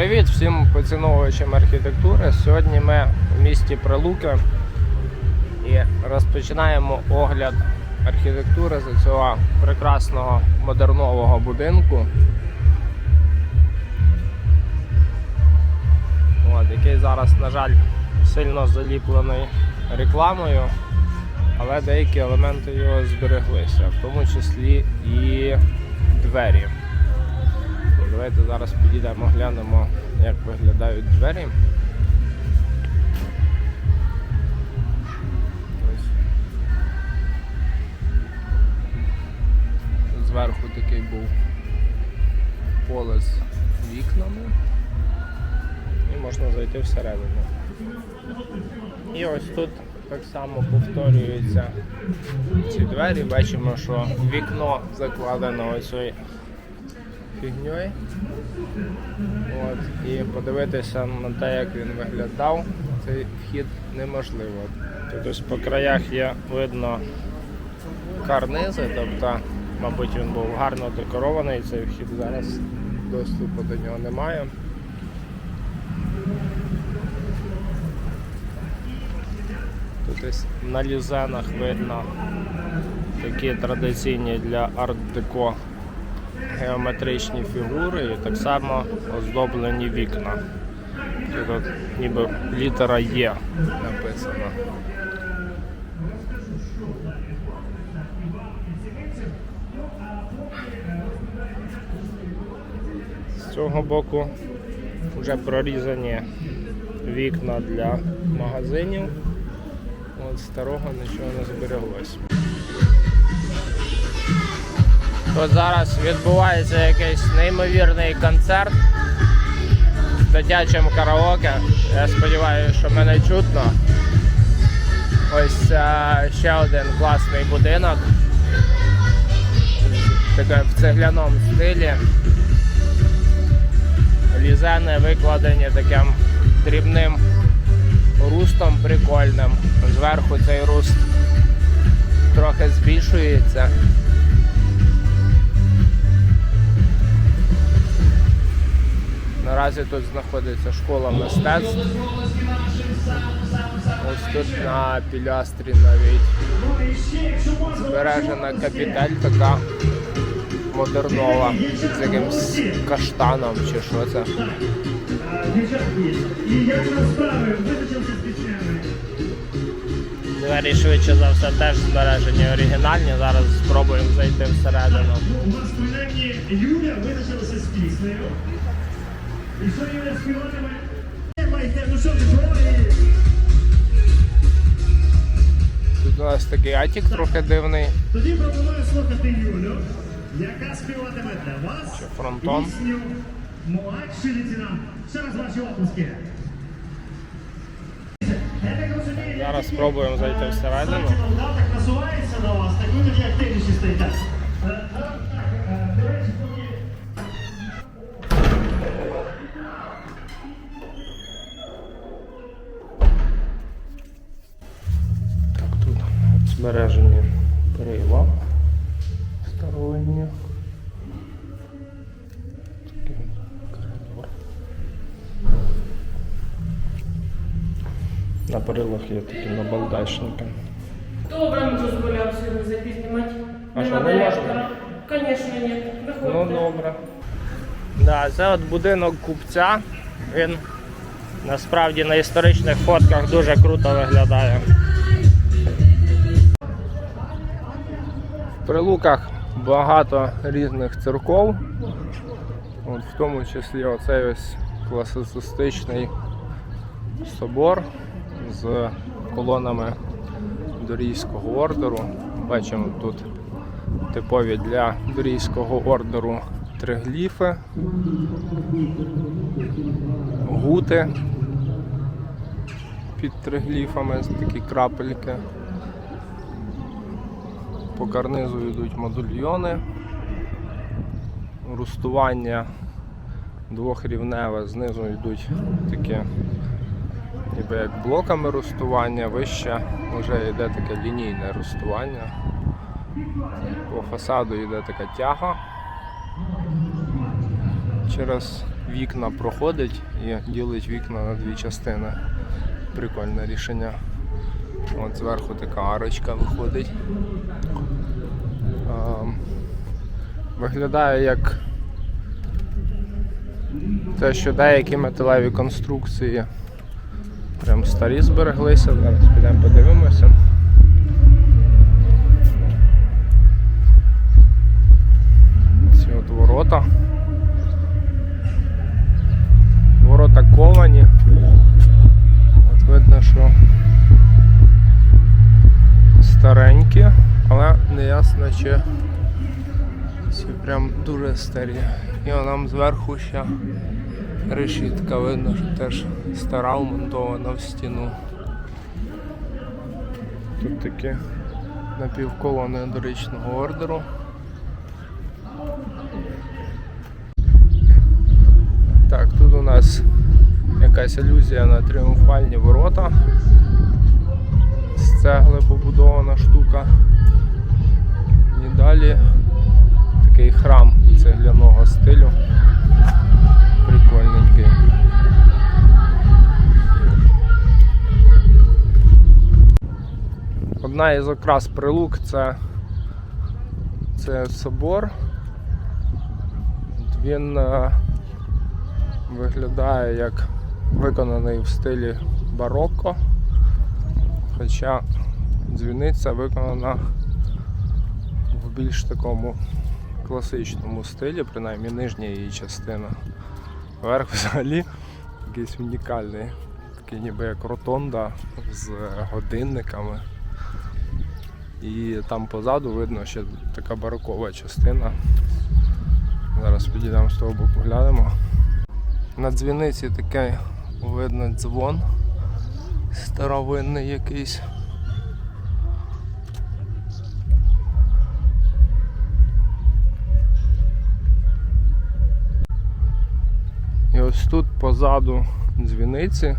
Привіт всім поціновувачам архітектури. Сьогодні ми в місті Прилуки і розпочинаємо огляд архітектури з цього прекрасного модернового будинку. От, який зараз, на жаль, сильно заліплений рекламою, але деякі елементи його збереглися, в тому числі і двері. Давайте зараз підійдемо, глянемо, як виглядають двері. Ось. Зверху такий був поле з вікнами. І можна зайти всередину. І ось тут так само повторюються ці двері. Бачимо, що вікно закладено ось фігньою. От, і подивитися на те, як він виглядав, цей вхід неможливо. Тут ось по краях є видно карнизи, тобто, мабуть, він був гарно декорований, цей вхід зараз доступу до нього немає. Тут ось на лізенах видно такі традиційні для арт-деко геометричні фігури і так само оздоблені вікна. Тут ніби літера Є написано. З цього боку вже прорізані вікна для магазинів. От старого нічого не збереглось. Тут зараз відбувається якийсь неймовірний концерт з дитячим караоке. Я сподіваюся, що мене чутно. Ось е, ще один класний будинок. Таке в цегляному стилі. Лізени викладені таким дрібним рустом прикольним. Зверху цей руст трохи збільшується. Наразі тут знаходиться школа мистецтв. Ось тут на пілястрі навіть збережена капітель така модернова з якимсь каштаном чи що це. Двері швидше за все теж збережені оригінальні. Зараз спробуємо зайти всередину. У вас принаймні Юля визначилася з піснею. І що Юля співатиме? Ну що ти говориш? Тут у нас такий атік трохи дивний. Тоді пропоную слухати Юлю, яка співатиме для вас фронтон. пісню «Младший лейтенант». Ще раз ваші оплески. Я так розумію, Зараз спробуємо зайти всередину. Солдат так насувається на вас, так ви тоді активніші стаєте. Е, е, е, збережені перила коридор. На перилах є такі набалдачники. Хто вам дозволяв сьогодні зайти знімати? А що, не директора? Звісно, ні. Ну добре. Да, це от будинок купця. Він насправді на історичних фотках дуже круто виглядає. Прилуках багато різних церков. От в тому числі оцей ось класицистичний собор з колонами Дорійського ордеру. Бачимо тут типові для Дорійського ордеру тригліфи, гути під тригліфами, такі крапельки. По карнизу йдуть модульйони, рустування двохрівневе, знизу йдуть такі ніби як блоками рустування, вище вже йде таке лінійне рустування. По фасаду йде така тяга через вікна проходить і ділить вікна на дві частини. Прикольне рішення. От зверху така арочка виходить. Виглядає як те, що деякі металеві конструкції прям старі збереглися. Зараз підемо подивимося. Ці от ворота. Ворота ковані. От видно, що старенькі, але не ясно, чи дуже старі. І нам зверху ще решітка, видно, що теж стара вмонтована в стіну. Тут такі напівколони дорічного ордеру. Так, тут у нас якась алюзія на тріумфальні ворота. З цегли побудована штука. І далі такий храм цегляного стилю. Прикольненький. Одна із окрас прилук це, це собор. Він е, виглядає як виконаний в стилі барокко, хоча дзвіниця виконана в більш такому класичному стилі, принаймні нижня її частина. Верх взагалі якийсь унікальний, такий ніби як ротонда з годинниками. І там позаду видно ще така барокова частина. Зараз підійдемо з того боку глянемо. На дзвіниці такий видно дзвон старовинний якийсь. Ось тут позаду дзвіниці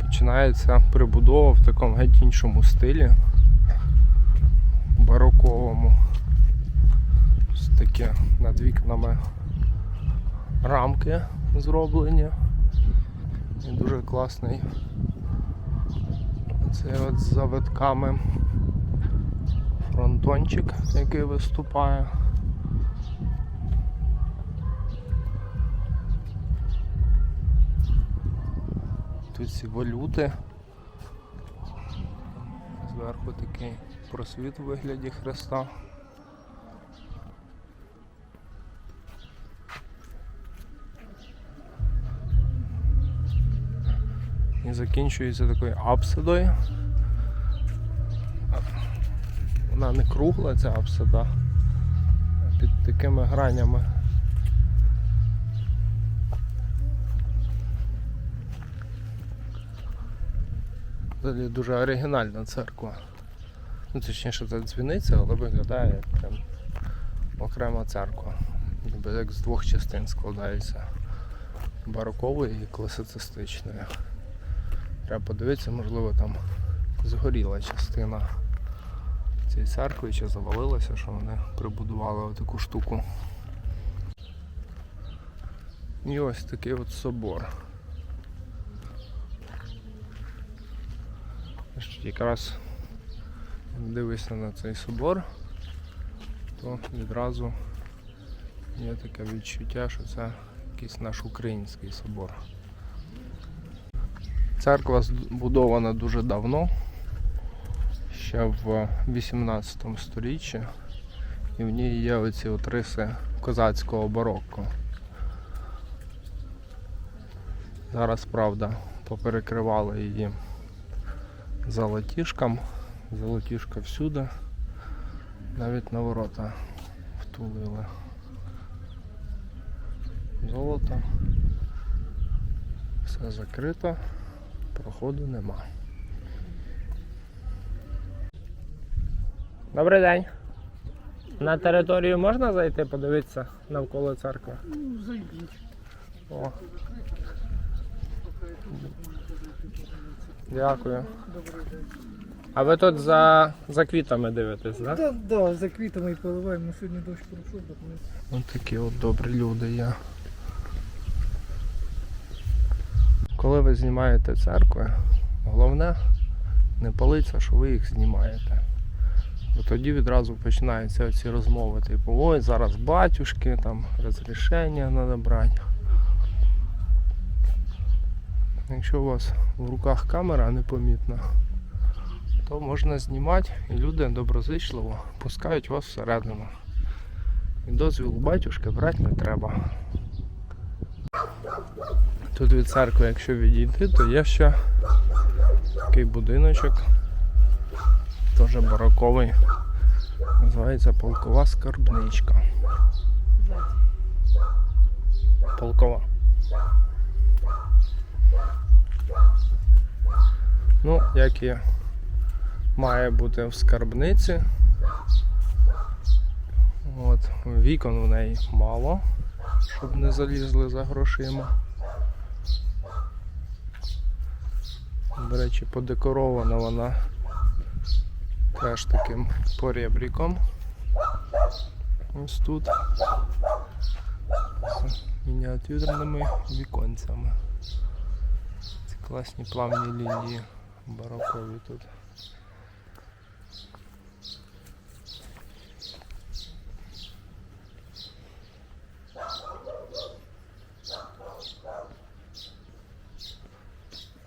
починається прибудова в такому геть іншому стилі бароковому. Ось такі над вікнами рамки зроблені. І дуже класний. Це от з завитками фронтончик, який виступає. Ці валюти. Зверху такий просвіт у вигляді хреста. І закінчується такою апсидою. Вона не кругла, ця апсида, а під такими гранями. Взагалі дуже оригінальна церква. Ну, точніше, це дзвіниця, але виглядає як прям окрема церква. Ніби як з двох частин складається. Барокової і класицистичної. Треба подивитися, можливо там згоріла частина цієї церкви чи завалилася, що вони прибудували таку штуку. І ось такий от собор. Якраз дивишся на цей собор, то відразу є таке відчуття, що це якийсь наш український собор. Церква збудована дуже давно, ще в 18 сторіччі, і в ній є оці от риси козацького барокко. Зараз, правда, поперекривали її золотішкам, золотішка всюди, навіть на ворота втулили. Золото. Все закрито, проходу нема. Добрий день. На територію можна зайти подивитися навколо церкви? Ну, зайдіть. О. Дякую. Добрий день. А ви тут за, за квітами дивитесь, так? Да? Да, да, за квітами і поливаємо. Сьогодні дощ пройшов, так ми Ось такі от добрі люди є. коли ви знімаєте церкви, головне не палиться, що ви їх знімаєте. Бо тоді відразу починаються ці розмови, типу, ой, зараз батюшки, там розрішення треба брати. Якщо у вас в руках камера непомітна, то можна знімати і люди доброзичливо пускають вас всередину. І дозвіл батюшки брати не треба. Тут від церкви, якщо відійти, то є ще такий будиночок, теж бароковий. Називається полкова скарбничка. Полкова. Ну, як і має бути в скарбниці. От, вікон у неї мало, щоб не залізли за грошима. До речі, подекорована вона теж таким поребріком. Ось тут. Мініатюрними віконцями. Класні плавні лінії барокові тут.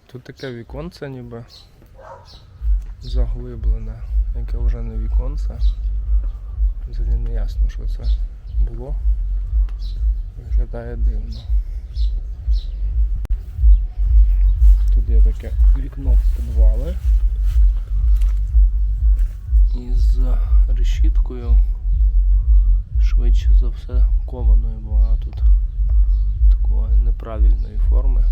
Тут таке віконце ніби заглиблене, яке вже не віконце. Взагалі не ясно, що це було. Виглядає дивно. Є таке вікно в підвали. І з решіткою швидше за все кованою, бо вона тут такої неправильної форми.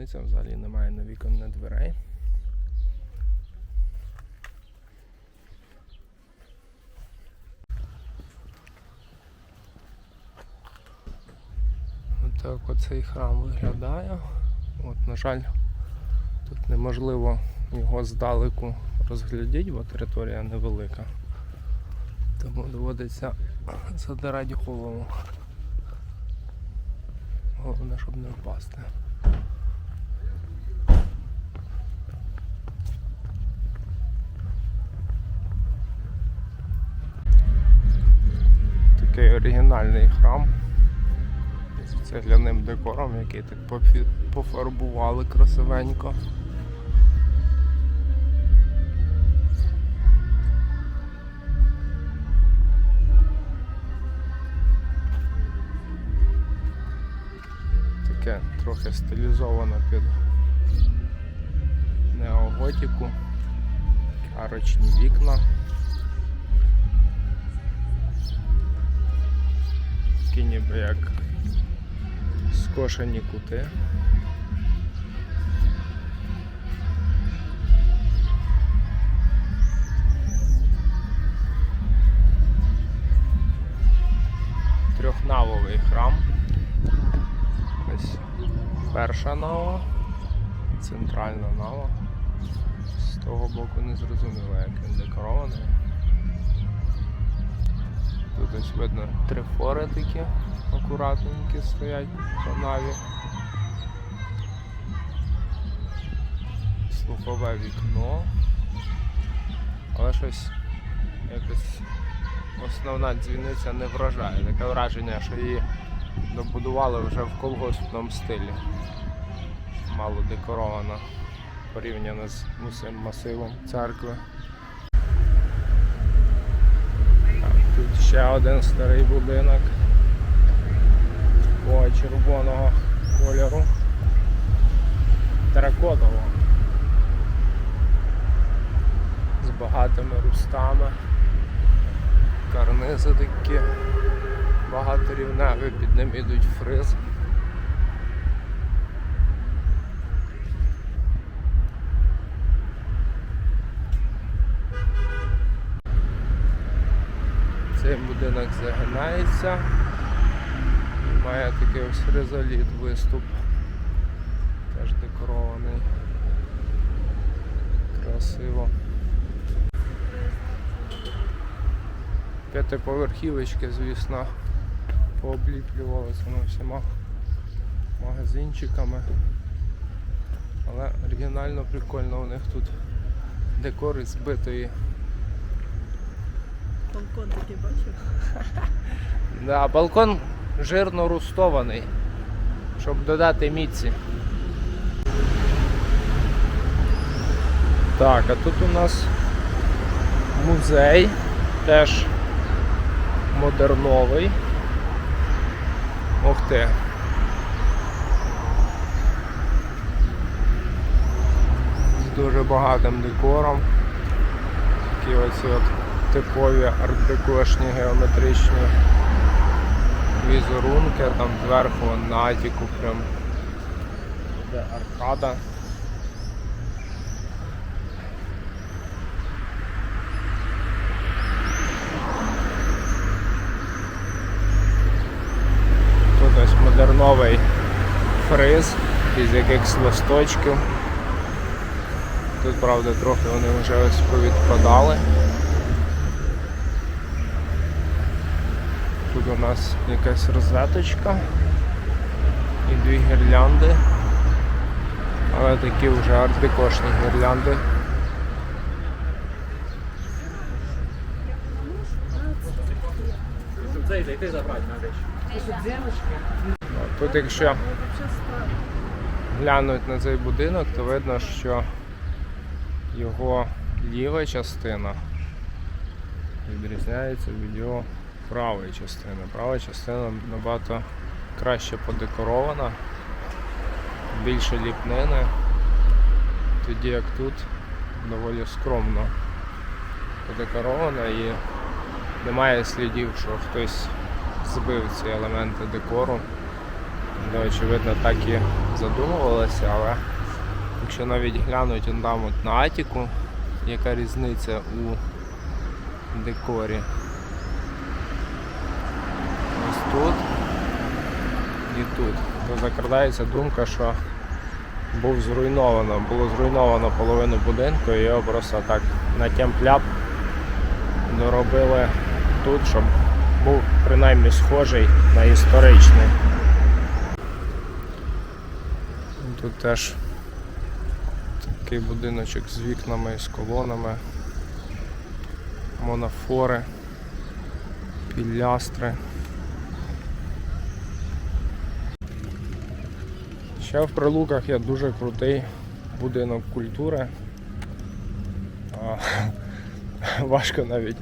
Боку взагалі немає ні вікон, ні дверей. Отак оцей храм виглядає. От, на жаль, тут неможливо його здалеку розглядіти, бо територія невелика. Тому доводиться задирати голову. Головне, щоб не впасти. Оригінальний храм з цегляним декором, який так пофарбували красивенько. Таке трохи стилізовано під неоготіку, арочні вікна. Такі ніби як скошені кути. Трьохнавовий храм. Ось перша нава, центральна нава. З того боку не зрозуміло, як він декорований. Тут ось видно три фори такі акуратненькі стоять по наві. Слухове вікно. Але щось якось основна дзвіниця не вражає. Таке враження, що її добудували вже в колгоспному стилі. Мало декорована порівняно з усім масивом церкви. Так, Тут ще один старий будинок такого червоного кольору. Теракотового. З багатими рустами. Карнизи такі багаторівневі, під ним ідуть фриз. Цей будинок загинається. Має такий ось резоліт виступ. Теж декорований. Красиво. П'ятиповерхівочки, звісно, пообліплювалися воно всіма магазинчиками. Але оригінально прикольно у них тут декор із збитої. Балкон такий бачив. Да, балкон жирно рустований, щоб додати міці. Так, а тут у нас музей, теж модерновий. Ух ти. З дуже багатим декором. Такі оці от типові арт-декошні геометричні візерунки, там зверху на прям де аркада. Тут ось модерновий фриз із якихось листочків. Тут, правда, трохи вони вже ось повідпадали. Тут у нас якась розеточка і дві гірлянди. Але такі вже арт-декошні гірлянди. Тут якщо глянуть на цей будинок, то видно, що його ліва частина відрізняється від його правої частини. Права частина набагато краще подекорована, більше ліпнини, тоді як тут доволі скромно подекорована і немає слідів, що хтось збив ці елементи декору. Де, очевидно, так і задумувалося, але якщо навіть глянуть он там от на атіку, яка різниця у декорі. Тут і тут. Закрадається думка, що був зруйновано, було зруйновано половину будинку і його просто так на тямпляп доробили тут, щоб був принаймні схожий на історичний. Тут теж такий будиночок з вікнами і з колонами, монофори, пілястри. Ще в Прилуках є дуже крутий будинок культури. А, Важко навіть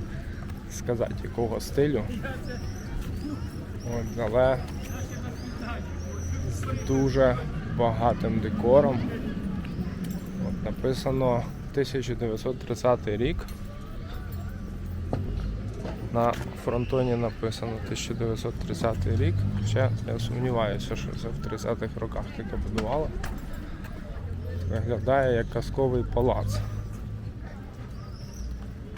сказати якого стилю. От, але з дуже багатим декором. От написано 1930 рік. На фронтоні написано 1930 рік. Ще я сумніваюся, що це в 30-х роках таке будувало. Виглядає як казковий палац.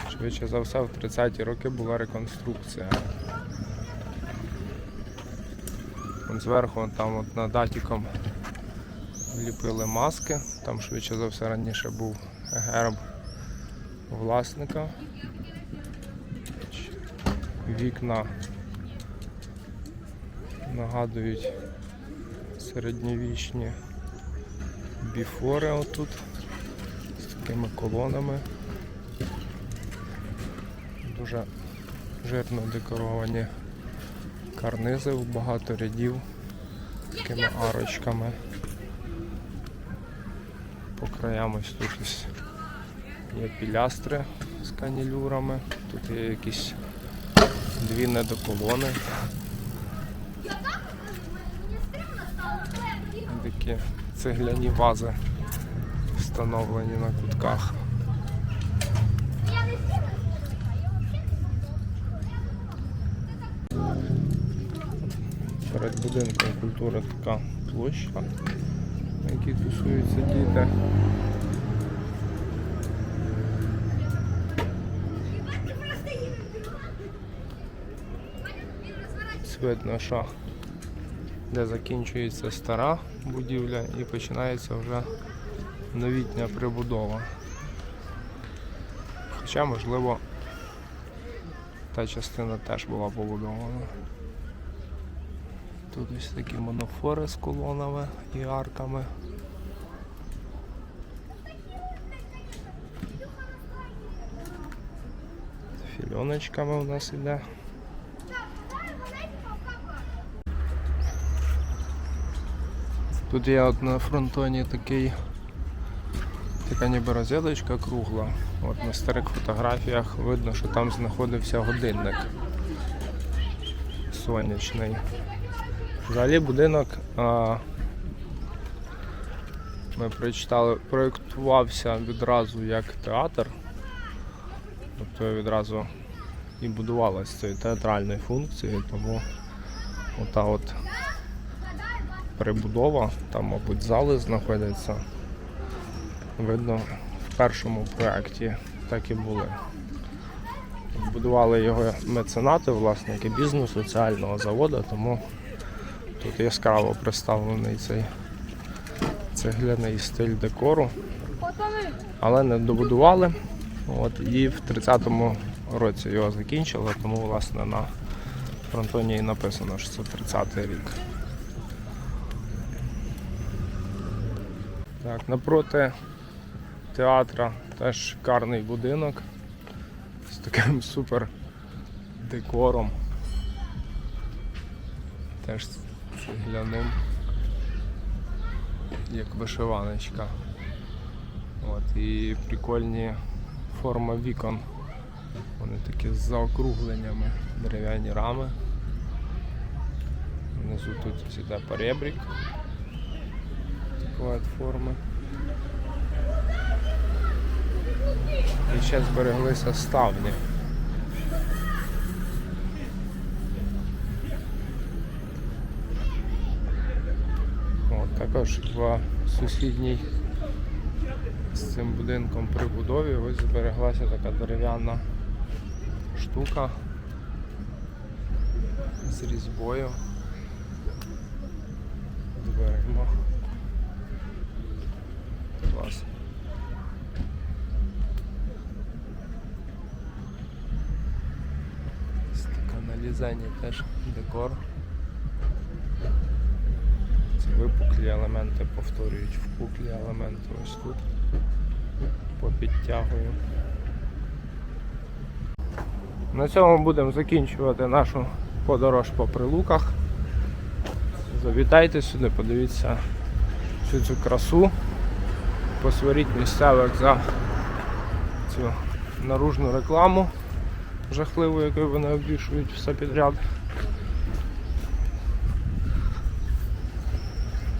Швидше за все, в 30-ті роки була реконструкція. От зверху там от над атіком ліпили маски. Там швидше за все раніше був герб власника. Вікна нагадують середньовічні біфори отут з такими колонами. Дуже жирно декоровані карнизи в багато рядів такими арочками. По краям ось тут ось є пілястри з канілюрами, тут є якісь дві недоколони. Такі цегляні вази встановлені на кутках. Перед будинком культури така площа, на якій тусуються діти. Видно, що де закінчується стара будівля і починається вже новітня прибудова. Хоча, можливо, та частина теж була побудована. Тут ось такі монофори з колонами і арками. Фільоночками у нас іде. Тут є от на фронтоні такий, така ніби розеточка кругла. От на старих фотографіях видно, що там знаходився годинник сонячний. Взагалі будинок а, ми прочитали, проєктувався відразу як театр. Тобто відразу і будувалася цією театральною функцією, тому ота от перебудова, там, мабуть, зали знаходяться. Видно, в першому проєкті так і були. Будували його меценати, власники бізнесу, соціального заводу, тому тут яскраво представлений цей цегляний стиль декору. Але не добудували. От, і в 30-му році його закінчили, тому власне на фронтоні і написано, що це 30-й рік. Так, напроти театра теж шикарний будинок з таким супер декором. Теж цегляним, як вишиваночка. От, і прикольні форми вікон. Вони такі з заокругленнями, дерев'яні рами. Внизу тут іде поребрик такої от форми. І ще збереглися ставні. От, також в сусідній з цим будинком при будові ось збереглася така дерев'яна штука з різьбою. Лізані теж декор. Ці випуклі елементи повторюють впуклі елементи ось тут попідтягую. На цьому будемо закінчувати нашу подорож по прилуках. Завітайте сюди, подивіться всю цю красу. Посваріть місцевих за цю наружну рекламу жахливу, якою вони обвішують все підряд.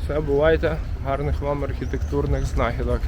Все, бувайте, гарних вам архітектурних знахідок.